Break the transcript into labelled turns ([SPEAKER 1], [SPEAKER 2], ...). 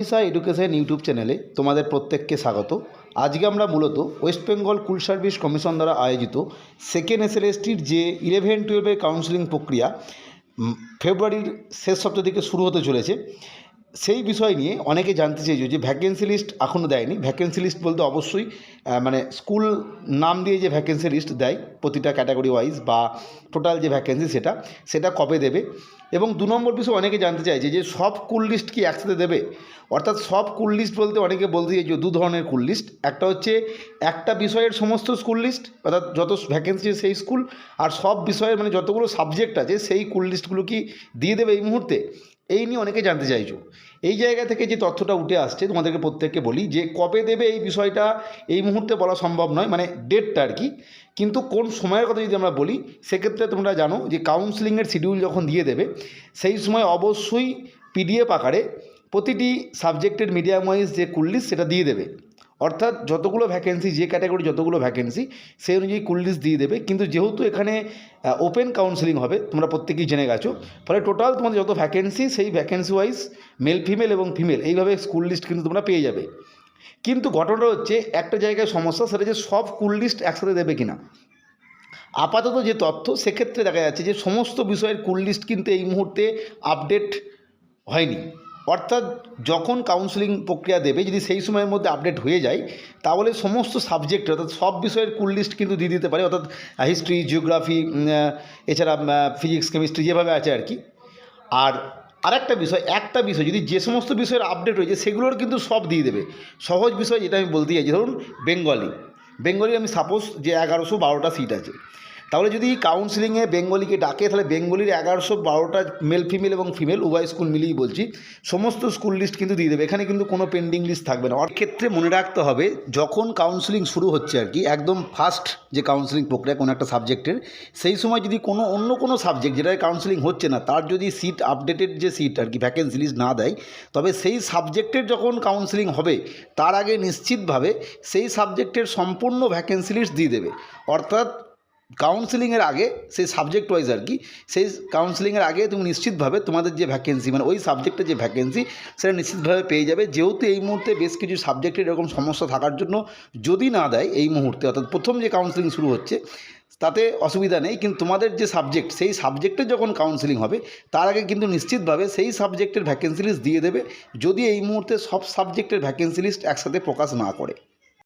[SPEAKER 1] দিশা education YouTube চ্যানেলে তোমাদের প্রত্যেককে স্বাগত। আজকে আমরা মূলত West Bengal school service commission দ্বারা আয়োজিত সেকেন্ড এসএলএসটির যে ইলেভেন টুয়েলভের কাউন্সিলিং প্রক্রিয়া ফেব্রুয়ারির শেষ সপ্তাহ থেকে শুরু হতে চলেছে। সেই বিষয় নিয়ে অনেকে জানতে চেয়েছে যে ভ্যাকেন্সি লিস্ট এখনও দেয়নি। ভ্যাকেন্সি লিস্ট বলতে অবশ্যই মানে স্কুল নাম দিয়ে যে ভ্যাকেন্সি লিস্ট দেয় প্রতিটা ক্যাটাগরি ওয়াইজ বা টোটাল যে ভ্যাকেন্সি সেটা সেটা কবে দেবে? এবং দু নম্বর বিষয় অনেকে জানতে চাইছে যে সব কুল লিস্ট কি একসাথে দেবে? অর্থাৎ সব কুল লিস্ট বলতে অনেকে বলতে চাইছে দু ধরনের কুল লিস্ট একটা হচ্ছে একটা বিষয়ের সমস্ত স্কুল লিস্ট অর্থাৎ যত ভ্যাকেন্সি সেই স্কুল আর সব বিষয়ের মানে যতগুলো সাবজেক্ট আছে সেই কুল লিস্টগুলো কি দিয়ে দেবে এই মুহূর্তে? এই নিয়ে অনেকে জানতে চাইছো। এই জায়গা থেকে যে তথ্যটা উঠে আসছে, তোমাদেরকে প্রত্যেককে বলি যে কবে দেবে এই বিষয়টা এই মুহূর্তে বলা সম্ভব নয় মানে ডেটটা আর কি। কিন্তু কোন সময়ের কথা যদি আমরা বলি, সেক্ষেত্রে তোমরা জানো যে কাউন্সিলিংয়ের শিডিউল যখন দিয়ে দেবে, সেই সময় অবশ্যই পিডিএফ আকারে প্রতিটি সাবজেক্টের মিডিয়াম ওয়াইজ যে কুল্লিস সেটা দিয়ে দেবে। অর্থাৎ যতগুলো ভ্যাকেন্সি যে ক্যাটাগরি যতগুলো ভ্যাকেন্সি সেই অনুযায়ী কুল্লিস দিয়ে দেবে। কিন্তু যেহেতু এখানে ওপেন কাউন্সিলিং হবে, তোমরা প্রত্যেকেই জেনে গেছো, ফলে টোটাল তোমাদের যত ভ্যাকেন্সি সেই ভ্যাকেন্সি ওয়াইজ মেল ফিমেল এবং ফিমেল এইভাবে স্কুল লিস্ট কিন্তু তোমরা পেয়ে যাবে। কিন্তু ঘটনাটা হচ্ছে, একটা জায়গায় সমস্যা, সেটা যে সব কুল লিস্ট একসাথে দেবে কিনা। আপাতত যে তথ্য, সেক্ষেত্রে দেখা যাচ্ছে যে সমস্ত বিষয়ের কুল লিস্ট কিন্তু এই মুহূর্তে আপডেট হয়নি। অর্থাৎ যখন কাউন্সিলিং প্রক্রিয়া দেবে, যদি সেই সময়ের মধ্যে আপডেট হয়ে যায়, তাহলে সমস্ত সাবজেক্ট অর্থাৎ সব বিষয়ের কুল লিস্ট কিন্তু দিয়ে দিতে পারে, অর্থাৎ হিস্ট্রি জিওগ্রাফি এছাড়া ফিজিক্স কেমিস্ট্রি যেভাবে আছে আর কি। আর আরেকটা বিষয়, একটা বিষয়, যদি যে সমস্ত বিষয়ের আপডেট হয়েছে, সেগুলোর কিন্তু সব দিয়ে দেবে। সহজ বিষয় যেটা আমি বলতে চাইছি, ধরুন বেঙ্গলি বেঙ্গলি আমি সাপোজ যে এগারোশো বারোটা সিট আছে। তাহলে যদি কাউন্সিলিংয়ে বেঙ্গলিকে ডাকে, তাহলে বেঙ্গলির এগারোশো বারোটা মেল ফিমেল এবং ফিমেল উভয় স্কুল মিলিয়েই বলছি। সমস্ত স্কুল লিস্ট কিন্তু দিয়ে দেবে। এখানে কিন্তু কোনো পেন্ডিং লিস্ট থাকবে না। ক্ষেত্রে মনে রাখতে হবে, যখন কাউন্সিলিং শুরু হচ্ছে আর কি, একদম ফার্স্ট যে কাউন্সিলিং প্রক্রিয়া কোনো একটা সাবজেক্টের সেই সময় যদি কোনো অন্য কোনো সাবজেক্ট যেটায় কাউন্সিলিং হচ্ছে না, তার যদি সিট আপডেটেড যে সিট আর কি ভ্যাকেন্সি লিস্ট না দেয়, তবে সেই সাবজেক্টের যখন কাউন্সিলিং হবে, তার আগে নিশ্চিতভাবে সেই সাবজেক্টের সম্পূর্ণ ভ্যাকেন্সি লিস্ট দিয়ে দেবে। অর্থাৎ কাউন্সিলিংয়ের আগে সেই সাবজেক্ট ওয়াইজ আর কি সেই কাউন্সিলিংয়ের আগে তুমি নিশ্চিতভাবে তোমাদের যে ভ্যাকেন্সি মানে ওই সাবজেক্টের যে ভ্যাকেন্সি সেটা নিশ্চিতভাবে পেয়ে যাবে। যেহেতু এই মুহূর্তে বেশ কিছু সাবজেক্টের এরকম সমস্যা থাকার জন্য যদি না দেয় এই মুহূর্তে, অর্থাৎ প্রথম যে কাউন্সিলিং শুরু হচ্ছে, তাতে অসুবিধা নেই। কিন্তু তোমাদের যে সাবজেক্ট সেই সাবজেক্টে যখন কাউন্সিলিং হবে, তার আগে কিন্তু নিশ্চিতভাবে সেই সাবজেক্টের ভ্যাকেন্সি লিস্ট দিয়ে দেবে। যদি এই মুহূর্তে সব সাবজেক্টের ভ্যাকেন্সি লিস্ট একসাথে প্রকাশ না করে।